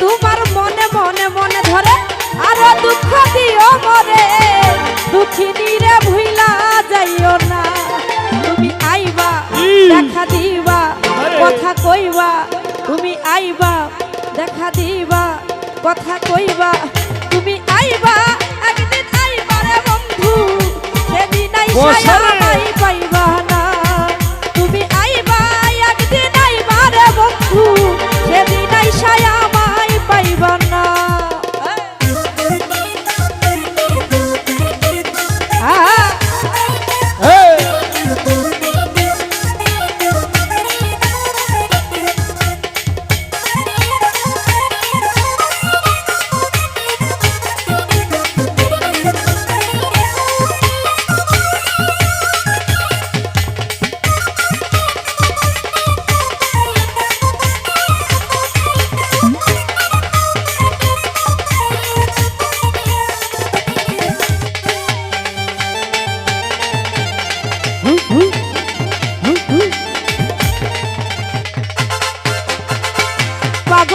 তোমার মনে মনে মনে ধরে আরও দুঃখ দিও মরে। দুঃখিনী রে ভুইলা যাইও না। তুমি আইবা দেখা দিবা কথা কইবা। তুমি আইবা দেখা দিবা কথা কইবা। তুমি আইবা একদিন আইবা রে বন্ধু সেদিন আইসা বসরে। পাইবা।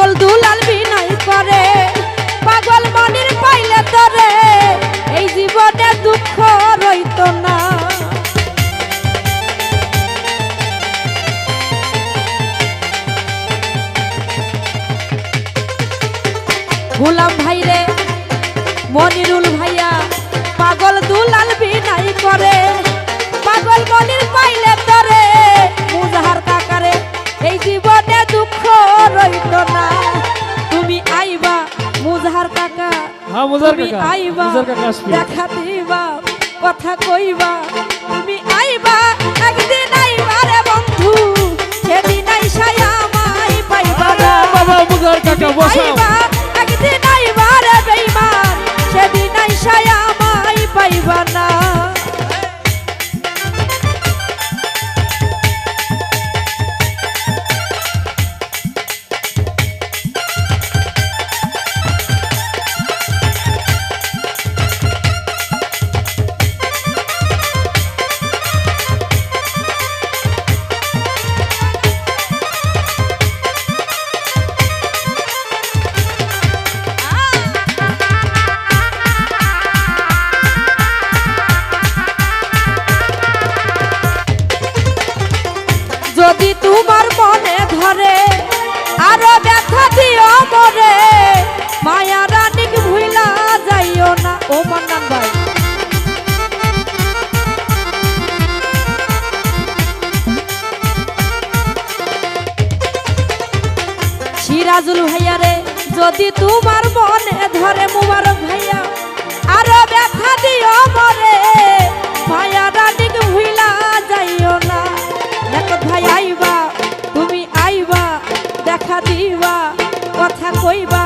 পাগল দুলাল বিনয় করে, পাগল মনির পাইলে তরে, এই জীবনে দুঃখ রইত না। গোলাম ভাই রে, মনিরুল ভাইয়া, পাগল দুলাল বিনাই করে তুমি আইবা আসবে। দেখা দিবা কথা কইবা তুমি আইবা একদিন যদি তোমার মনে ধরে, আরও ব্যথা দিও মরে, মায়া রানিক ভুইলা যাইও না, ও মান্নান ভাই। সিরাজুল ভাইয়া রে, যদি তোমার মনে ধরে মুবারক ভাইয়া, আরও ব্যথা দিও মরে, মায়া রানিক ভুইলা যাইও না। ভাই আইবা? তুমি আইবা দেখা দিবা কথা কইবা।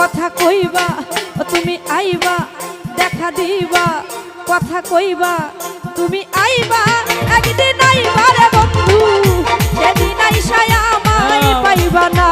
কথা কইবা তুমি আইবা দেখা দিবা। কথা কইবা তুমি আইবা একদিন আইবা রে বন্ধু যেদিন আইসায় আমায় হ্যাঁ। পাইবা না।